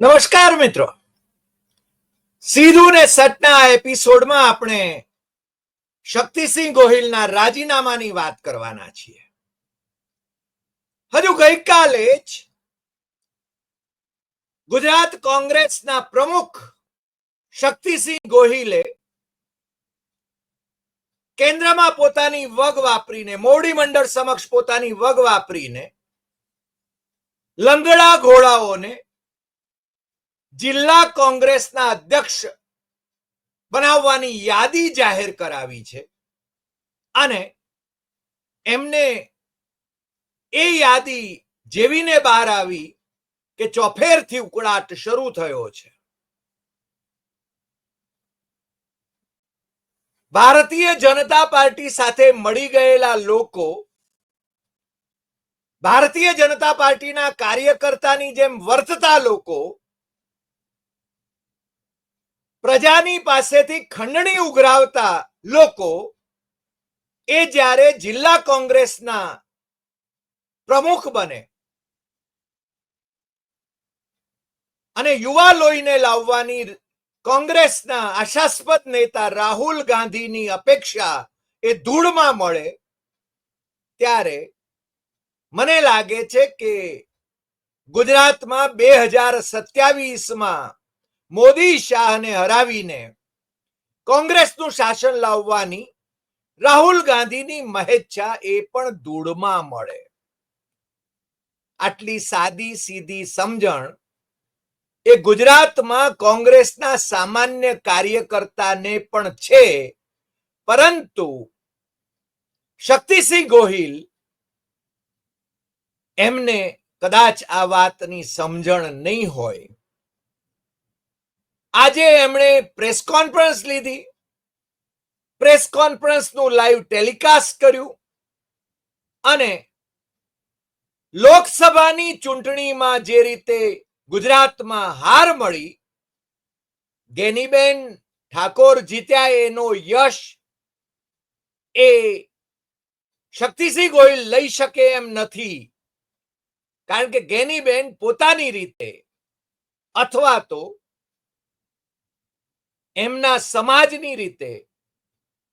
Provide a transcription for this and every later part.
નમસ્કાર મિત્રો. સીધું ને સટના એપિસોડમાં આપણે શક્તિસિંહ ગોહિલના રાજીનામાની વાત કરવાના છીએ. હજુ ગઈકાલે જ ગુજરાત કોંગ્રેસના પ્રમુખ શક્તિસિંહ ગોહિલે કેન્દ્રમાં પોતાની વગ વાપરીને મોડી મંડળ સમક્ષ પોતાની વગ વાપરીને, લંગડા ઘોડાઓને જિલ્લા કોંગ્રેસના અધ્યક્ષ બનાવવાની યાદી જાહેર કરાવી છે. અને એમને એ યાદી જેવીને બહાર આવી કે ચોફેરથી ઉકળાટ શરૂ થયો છે. ભારતીય જનતા પાર્ટી સાથે મળી ગયેલા લોકો ભારતીય જનતા પાર્ટીના કાર્યકર્તાની જેમ વર્તતા લોકો પ્રજાની પાસેથી ખંડણી ઉઘરાવતા લોકો એ જ્યારે જિલ્લા કોંગ્રેસના પ્રમુખ બને અને યુવા લોહીને લાવવાની કોંગ્રેસના આશાસ્પદ નેતા રાહુલ ગાંધીની અપેક્ષા એ ધૂળમાં મળે, ત્યારે મને લાગે છે કે ગુજરાતમાં બે હજાર સત્યાવીસમાં મોદી શાહને હરાવીને કોંગ્રેસનું શાસન લાવવાની રાહુલ ગાંધીની મહેચ્છા એ પણ ધૂળમાં મળે. આટલી સાદી સીધી સમજણ એ ગુજરાતમાં કોંગ્રેસના સામાન્ય કાર્યકર્તાને પણ છે, પરંતુ શક્તિસિંહ ગોહિલ એમને કદાચ આ વાતની સમજણ નહીં હોય. આજે એમણે પ્રેસ કોન્ફરન્સ લીધી. પ્રેસ કોન્ફરન્સનું લાઈવ ટેલિકાસ્ટ કર્યું. અને લોકસભાની ચૂંટણીમાં જે રીતે ગુજરાતમાં હાર મળી, ગેનીબેન ઠાકોર જીત્યા એનો યશ એ શક્તિસિંહ ગોહિલ લઈ શકે એમ નથી. કારણ કે ગેનીબેન પોતાની રીતે અથવા તો એમના સમાજની રીતે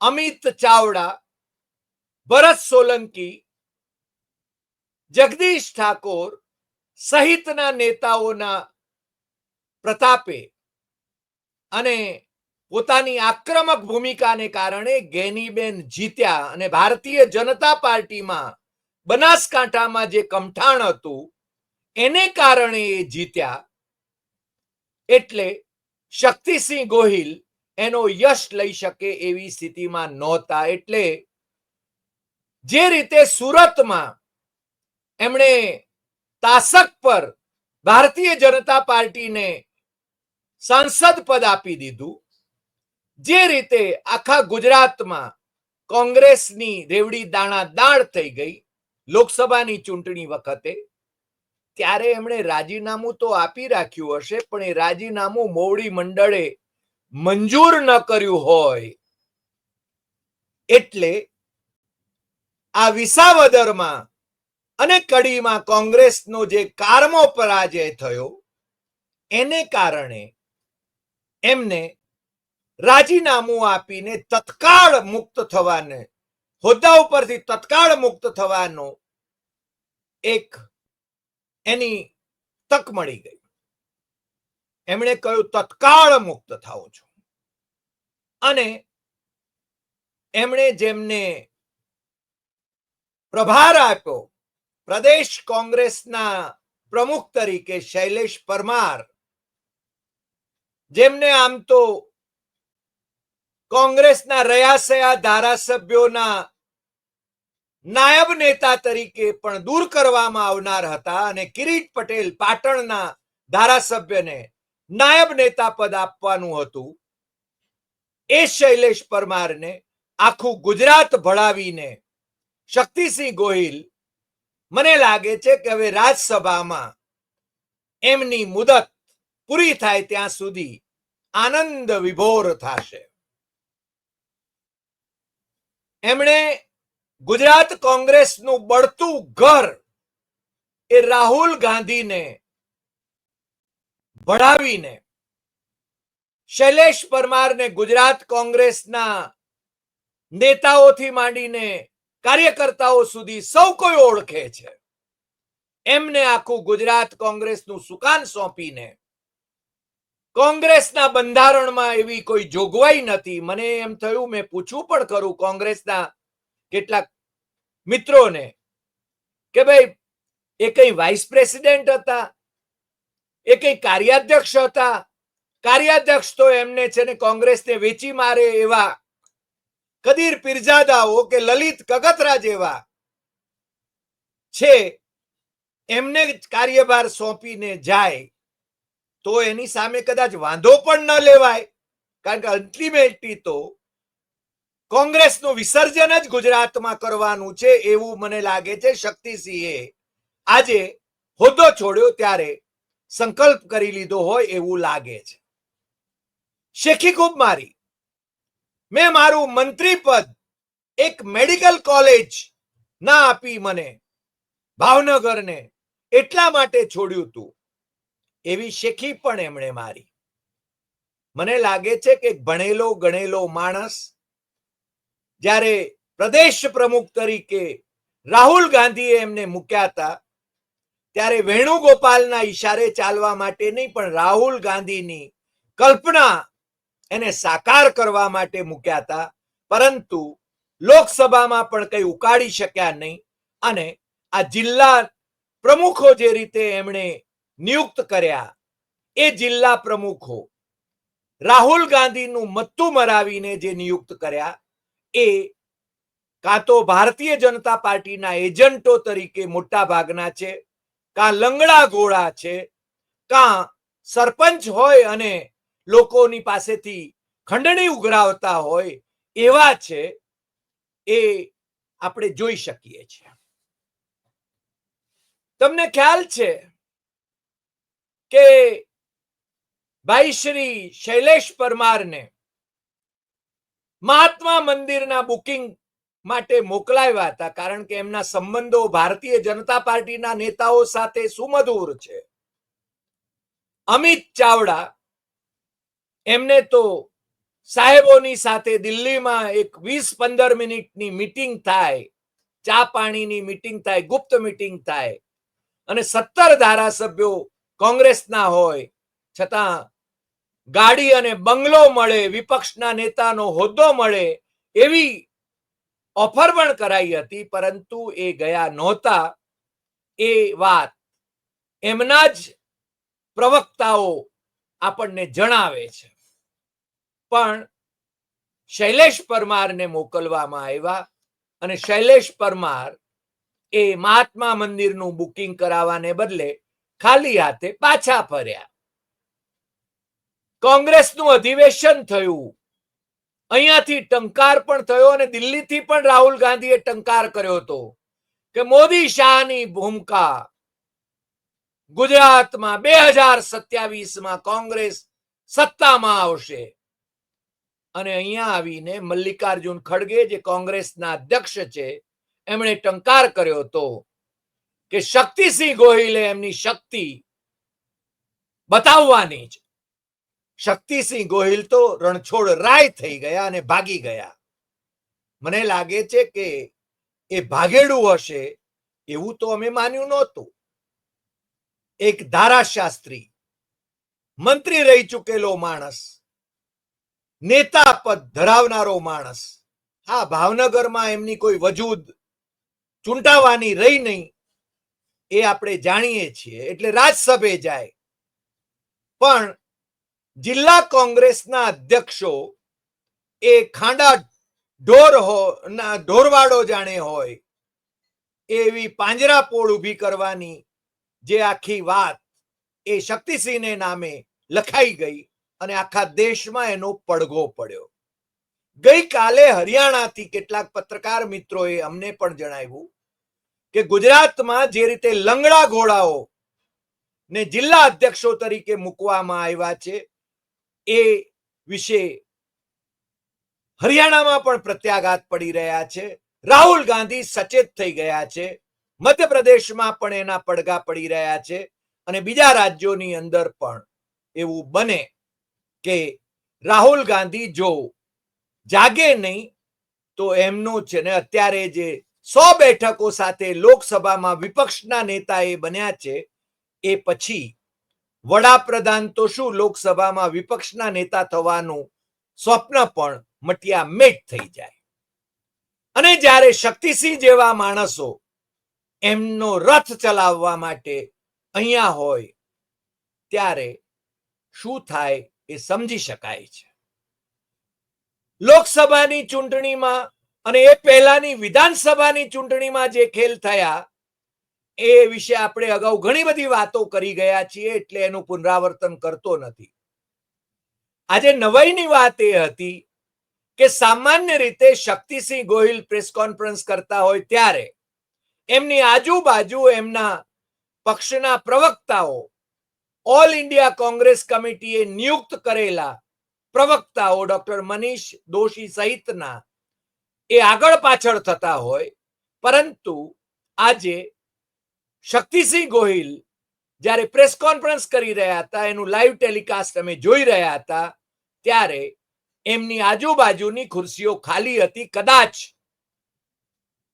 અમિત ચાવડા, ભરત સોલંકી, જગદીશ ઠાકોર સહિતના નેતાઓના પ્રતાપે અને પોતાની આક્રમક ભૂમિકાને કારણે ગેનીબેન જીત્યા અને ભારતીય જનતા પાર્ટીમાં બનાસકાંઠામાં જે કમઠાણ હતું, એને કારણે એ જીત્યા. એટલે શક્તિસિંહ ગોહિલ એનો યશ લઈ શકે એવી સ્થિતિમાં નહોતા એટલે જે રીતે સુરતમાં એમણે તાસક પર ભારતીય જનતા પાર્ટીને સાંસદ પદ આપી દીધું, જે રીતે આખા ગુજરાતમાં કોંગ્રેસની રેવડી દાણા દાણ થઈ ગઈ લોકસભાની ચૂંટણી વખતે. ત્યારે એમણે રાજીનામું તો આપી રાખ્યું હશે, પણ એ રાજીનામું મોવડી મંડળે મંજૂર ન કર્યું હોય. એટલે આ વિસાવદરમાં અને કડીમાં કોંગ્રેસનો જે કારમો પરાજય થયો, એને કારણે એમને રાજીનામું આપીને તત્કાળ મુક્ત થવાને, હોદ્દા ઉપરથી તત્કાળ મુક્ત થવાનો એક એની તક મળી ગઈ. એમણે કહ્યું, તત્કાળ મુક્ત થાઓ છો. અને એમણે જેમને પ્રભાર આપ્યો, પ્રદેશ કોંગ્રેસના પ્રમુખ તરીકે શૈલેષ પરમાર, જેમને આમ તો કોંગ્રેસના રયાસયા ધારાસભ્યોના નાયબ નેતા તરીકે પણ દૂર કરવામાં આવનાર હતા અને કિરીટ પટેલ પાટણના ધારાસભ્યને નાયબ નેતા પદ આપવાનું હતું. એ શૈલેષ પરમારને આખું ગુજરાત ભળાવીને શક્તિસિંહ ગોહિલ, મને લાગે છે કે હવે રાજ્યસભામાં એમની મુદત પૂરી થાય ત્યાં સુધી આનંદ વિભોર થશે. એમણે ગુજરાત કોંગ્રેસનું બળતું ઘર એ રાહુલ ગાંધીને ભણાવીને શૈલેષ પરમારને ગુજરાત કોંગ્રેસના નેતાઓથી માંડીને કાર્યકર્તાઓ સુધી સૌ કોઈ ઓળખે છે. એમને આખું ગુજરાત કોંગ્રેસનું સુકાન સોંપીને કોંગ્રેસના બંધારણમાં એવી કોઈ જોગવાઈ નથી. મને એમ થયું, મેં પૂછવું પણ કરું, કોંગ્રેસના કેટલાક મિત્રોને, કે ભાઈ, એ કઈ વાઇસ પ્રેસિડેન્ટ હતા? એ કઈ કાર્યાધ્યક્ષ હતા? કાર્યાધ્યક્ષ તો એમને છે ને કોંગ્રેસને વેચી મારે એવા કદીર પીરજાદાઓ કે લલિત કગતરા જેવા છે. એમને કાર્યભાર સોંપીને જાય તો એની સામે કદાચ વાંધો પણ ન લેવાય. કારણ કે અલ્ટિમેટલી તો કોંગ્રેસનું વિસર્જન જ ગુજરાતમાં કરવાનું છે એવું મને લાગે છે શક્તિસિંહે. આજે હોદ્દો છોડ્યો ત્યારે સંકલ્પ કરી લીધો હોય એવું લાગે છે. શેખી ખૂબ મારી. મેં મારું મંત્રી પદ એક મેડિકલ કોલેજ ના આપી મને ભાવનગરને એટલા માટે છોડ્યું હતું એવી શેખી પણ એમણે મારી. મને લાગે છે કે ભણેલો ગણેલો માણસ જ્યારે પ્રદેશ પ્રમુખ તરીકે રાહુલ ગાંધીએ એમને મૂક્યા હતા, ત્યારે વેણુગોપાલના ઈશારે ચાલવા માટે નહીં, પણ રાહુલ ગાંધીની કલ્પના એને સાકાર કરવા માટે મૂક્યા હતા. પરંતુ લોકસભામાં પણ કઈ ઉકાળી શક્યા નહીં અને આ જિલ્લા પ્રમુખો જે રીતે એમણે નિયુક્ત કર્યા, એ જિલ્લા પ્રમુખો રાહુલ ગાંધીનું મત્તું મરાવીને જે નિયુક્ત કર્યા એ કાં તો ભારતીય જનતા પાર્ટીના એજન્ટો તરીકે મોટા ભાગના છે, કાં લંગડા ગોળા છે, કાં સરપંચ હોય અને લોકોની પાસેથી ખંડણી ઉઘરાવતા હોય એવા છે, એ આપણે જોઈ શકીએ છીએ. તમને ખ્યાલ છે કે ભાઈ શ્રી શૈલેષ પરમારને મહાત્મા મંદિરના બુકિંગ માટે મોકલાવ્યા હતા, કારણ કે એમના સંબંધો ભારતીય જનતા પાર્ટીના નેતાઓ સાથે સુમધુર છે. અમિત ચાવડા એમને તો સાહેબોની સાથે દિલ્હીમાં એક વીસ પંદર મિનિટની મિટિંગ થાય, ચા પાણીની મિટિંગ થાય, ગુપ્ત મિટિંગ થાય અને સત્તર ધારાસભ્યો કોંગ્રેસના હોય, છતાં ગાડી અને બંગલો મળે, વિપક્ષના નેતાનો હોદ્દો મળે, એવી ઓફર પણ કરાઈ હતી, પરંતુ એ ગયા નહોતા. એ વાત એમના જ પ્રવક્તાઓ આપણને જણાવે છે. પણ શૈલેષ પરમારને મોકલવામાં આવ્યા અને શૈલેષ પરમાર એ મહાત્મા મંદિરનું બુકિંગ કરાવવાને બદલે ખાલી હાથે પાછા ફર્યા. કોંગ્રેસનું અધિવેશન થયું. અહીંયાથી ટંકાર પણ થયો અને દિલ્હીથી પણ રાહુલ ગાંધીએ ટંકાર કર્યો હતો કે મોદી શાહની ભૂમિકા ગુજરાતમાં બે હજાર સત્યાવીસમાં કોંગ્રેસ સત્તામાં આવશે. અને અહીંયા આવીને મલ્લિકાર્જુન ખડગે, જે કોંગ્રેસના અધ્યક્ષ છે, એમણે ટંકાર કર્યો હતો કે શક્તિસિંહ ગોહિલે એમની શક્તિ બતાવવાની છે શક્તિસિંહ ગોહિલ તો રણછોડ રાય થઈ ગયા અને ભાગી ગયા. મને લાગે છે કે એ ભાગેડું હશે એવું તો અમે માન્યું નહોતું. એક ધારાશાસ્ત્રી, મંત્રી રહી ચૂકેલો માણસ, નેતા પદ ધરાવનારો માણસ, હા, ભાવનગરમાં એમની કોઈ વજૂદ ચૂંટાવાની રહી નહીં એ આપણે જાણીએ છીએ. એટલે રાજસભે જાય. પણ જિલ્લા કોંગ્રેસના અધ્યક્ષો એ ખાંડા ઢોર હો, ના, ઢોરવાડો જાણે હોય, એવી પાંજરાપોળ ઊભી કરવાની જે આખી વાત એ શક્તિસિંહને નામે લખાઈ ગઈ અને આખા દેશમાં એનો પડઘો પડ્યો. ગઈકાલે હરિયાણાથી કેટલાક પત્રકાર મિત્રોએ અમને પણ જણાવ્યું કે ગુજરાતમાં જે રીતે લંગડા ઘોડાઓ ને જિલ્લા અધ્યક્ષો તરીકે મૂકવામાં આવ્યા છે એ વિશે હરિયાણામાં પણ પ્રત્યાઘાત પડી રહ્યા છે. રાહુલ ગાંધી સચેત થઈ ગયા છે. મધ્યપ્રદેશમાં પણ એના પડઘા પડી રહ્યા છે અને બીજા રાજ્યોની અંદર પણ એવું બને કે રાહુલ ગાંધી જો જાગે નહીં, તો એમનું છે ને અત્યારે જે સો બેઠકો સાથે લોકસભામાં વિપક્ષના નેતા એ બન્યા છે, એ પછી વડાપ્રધાન તો શું લોકસભામાં વિપક્ષના નેતા થવાનું સ્વપ્ન પણ મટિયા મેટ થઈ જાય. અને જ્યારે શક્તિસિંહ જેવા માણસો એમનો રથ ચલાવવા માટે અહીંયા હોય, ત્યારે શું થાય એ સમજી શકાય છે. લોકસભાની ચૂંટણીમાં અને એ પહેલાની વિધાનસભાની ચૂંટણીમાં જે ખેલ થયા એ વિશે આપણે અગાઉ ઘણી બધી વાતો કરી ગયા છીએ એટલે એનું પુનરાવર્તન કરતો નથી. આજે નવાઈની વાત એ હતી કે સામાન્ય રીતે શક્તિસિંહ ગોહિલ પ્રેસ કોન્ફરન્સ કરતા હોય ત્યારે એમની આજુબાજુ એમના પક્ષના પ્રવક્તાઓ, ઓલ ઇન્ડિયા કોંગ્રેસ કમિટીએ નિયુક્ત કરેલા પ્રવક્તાઓ ડોક્ટર મનીષ દોશી સહિતના એ આગળ પાછળ થતા હોય. પરંતુ આજે શક્તિસિંહ ગોહિલ જ્યારે પ્રેસ કોન્ફરન્સ કરી રહ્યા હતા, એનું લાઈવ ટેલિકાસ્ટ અમે જોઈ રહ્યા હતા, ત્યારે એમની આજુબાજુની ખુરશીઓ ખાલી હતી. કદાચ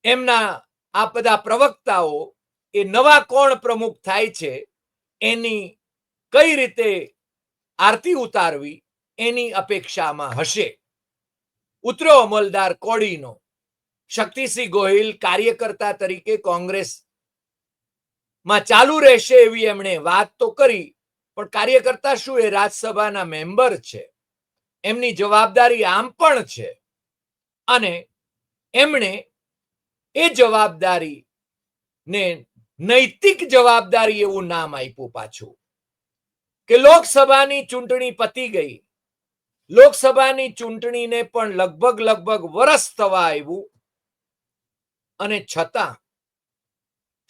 એમના આ બધા પ્રવક્તાઓ એ નવા કોણ પ્રમુખ થાય છે, એની કઈ રીતે આરતી ઉતારવી, એની અપેક્ષામાં હશે. ઉતરો અમલદાર કોડીનો શક્તિસિંહ ગોહિલ કાર્યકર્તા તરીકે કોંગ્રેસ માં ચાલુ રહેશે એવી એમણે વાત તો કરી, પણ કાર્યકર્તા શું એ રાજ્યસભાના મેમ્બર છે? એમની જવાબદારી આમ પણ છે. અને એમણે એ જવાબદારી ને નૈતિક જવાબદારી એવું નામ આપ્યું પાછું. કે લોકસભાની ચૂંટણી પતી ગઈ. લોકસભાની ચૂંટણીને પણ લગભગ લગભગ વરસ થવા આવ્યું. અને છતાં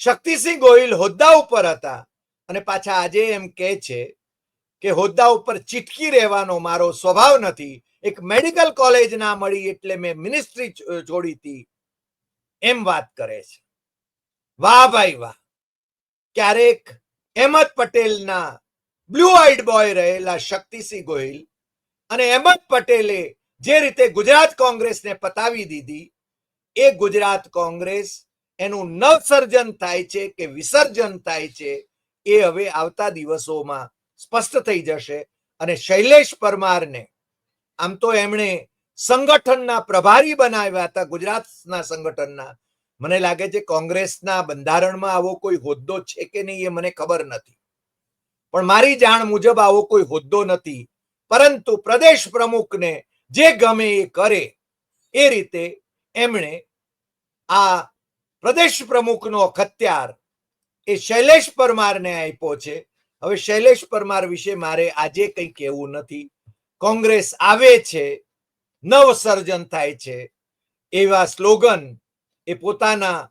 શક્તિસિંહ ગોહિલ હોદ્દા ઉપર હતા. અને પાછા આજે એમ કહે છે કે હોદ્દા ઉપર ચીટકી રહેવાનો મારો સ્વભાવ નથી. એક મેડિકલ કોલેજ ના મળી એટલે મેં મિનિસ્ટ્રી છોડી હતી એમ વાત કરે છે. વાહ ભાઈ વાહ. ક્યારેક અહેમદ પટેલના બ્લુ આઈડ બોય રહેલા શક્તિસિંહ ગોહિલ અને અહેમદ પટેલે જે રીતે ગુજરાત કોંગ્રેસને પતાવી દીધી, એ ગુજરાત કોંગ્રેસ એનું નવસર્જન થાય છે કે વિસર્જન થાય છે એ હવે આવતા દિવસોમાં સ્પષ્ટ થઈ જશે. અને શૈલેષ પરમારને, આમ તો એમણે સંગઠનના પ્રભારી બનાવ્યા હતા, ગુજરાતના સંગઠનના. મને લાગે છે કોંગ્રેસના બંધારણમાં આવો કોઈ હોદ્દો છે કે નહીં એ મને ખબર નથી. પણ મારી જાણ મુજબ આવો કોઈ હોદ્દો નથી. પરંતુ પ્રદેશ પ્રમુખને જે ગમે એ કરે, એ રીતે એમણે આ પ્રદેશ પ્રમુખનો અખત્યાર એ શૈલેષ પરમારને આપ્યો છે. હવે શૈલેષ પરમાર વિશે મારે આજે કંઈ કહેવું નથી. કોંગ્રેસ આવે છે, નવસર્જન થાય છે, એવા સ્લોગન એ પોતાના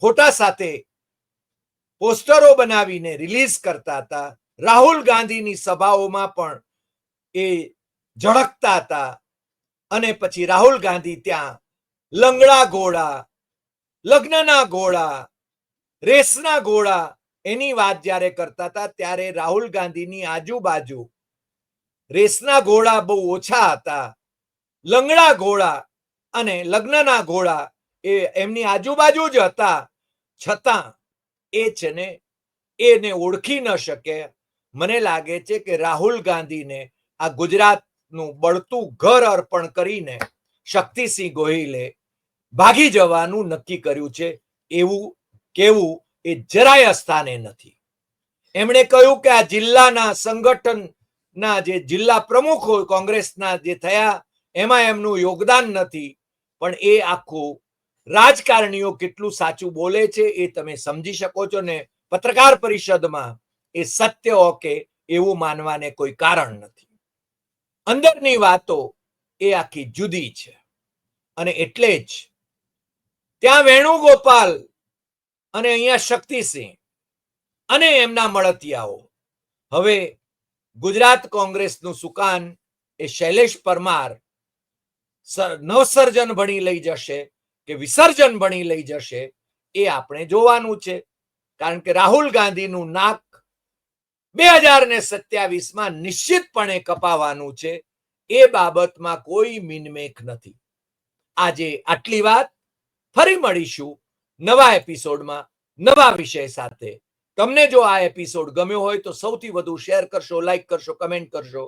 ફોટા સાથે પોસ્ટરો બનાવીને રિલીઝ કરતા હતા. રાહુલ ગાંધીની સભાઓમાં પણ એ ઝળકતા હતા. અને પછી રાહુલ ગાંધી ત્યાં લંગડા ઘોડા લગ્નના ઘોડા રેસના ઘોડા એની વાત જ્યારે કરતા હતા ત્યારે રાહુલ ગાંધીની આજુબાજુ રેસના ઘોડા બહુ ઓછા હતા. લંગડા ઘોડા અને લગ્નના ઘોડા એ એમની આજુબાજુ જ હતા. છતાં એ છે ને એને ઓળખી ન શકે. મને લાગે છે કે રાહુલ ગાંધીને આ ગુજરાતનું બળતું ઘર અર્પણ કરીને શક્તિસિંહ ગોહિલે ભાગી જવાનું નક્કી કર્યું છે એવું કેવું એ જરાય સ્થાને નથી. એમણે કહ્યું કે આ જિલ્લાના સંગઠનના જે જિલ્લા પ્રમુખો કોંગ્રેસના જે થયા, એમાં એમનું યોગદાન નથી. પણ એ આખું રાજકારણીઓ કેટલું સાચું બોલે છે એ તમે સમજી શકો છો ને પત્રકાર પરિષદમાં એ સત્ય ઓકે એવું માનવાને કોઈ કારણ નથી. અંદરની વાતો એ આખી જુદી છે. અને એટલે જ ત્યાં વેણુગોપાલ અને અહીંયા શક્તિસિંહ અને એમના મળતિયાઓ. હવે ગુજરાત કોંગ્રેસનું સુકાન એ શૈલેષ પરમાર નવસર્જન ભણી લઈ જશે કે વિસર્જન ભણી લઈ જશે એ આપણે જોવાનું છે. કારણ કે રાહુલ ગાંધીનું નાક બે હજાર ને સત્યાવીસમાં નિશ્ચિતપણે કપાવાનું છે. એ બાબતમાં કોઈ મિનમેક નથી. આજે આટલી વાત. ફરી મળીશું નવા એપિસોડમાં નવા વિષય સાથે. તમને જો આ એપિસોડ ગમ્યો હોય તો સૌથી વધુ શેર કરશો, લાઈક કરશો, કમેન્ટ કરશો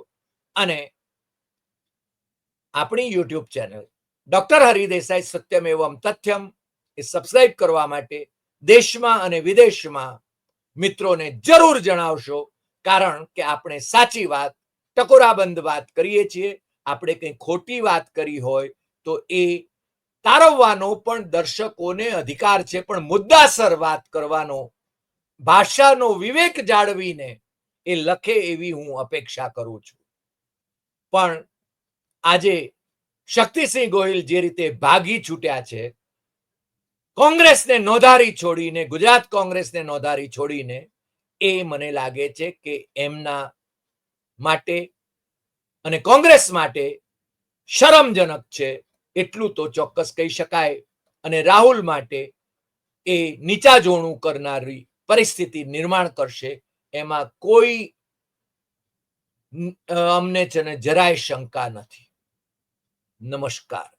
અને આપણી YouTube channel doctor Hari Desai Satyam Evam Tathyam એ સબસ્ક્રાઇબ કરવા માટે દેશમાં અને વિદેશમાં મિત્રોને જરૂર જણાવશો, કારણ કે આપણે સાચી વાત, ટકોરાબંધ વાત કરીએ છીએ. આપણે કંઈ ખોટી વાત કરી હોય તો એ તારવવાનો પણ દર્શકોને અધિકાર છે, પણ મુદ્દાસર વાત કરવાનો, ભાષાનો વિવેક જાળવીને એ લખે એવી હું અપેક્ષા કરું છું. પણ આજે શક્તિસિંહ ગોહિલ જે રીતે ભાગી છૂટ્યા છે, કોંગ્રેસને નોધારી છોડીને, ગુજરાત કોંગ્રેસને નોધારી છોડીને, એ મને લાગે છે કે એમના માટે અને કોંગ્રેસ માટે શરમજનક છે. એટલું તો ચોક્કસ કહી શકાય. અને રાહુલ માટે એ નીચા જોણું કરનારી પરિસ્થિતિ નિર્માણ કરશે. એમાં કોઈ અમને છે ને જરાય શંકા નથી. નમસ્કાર.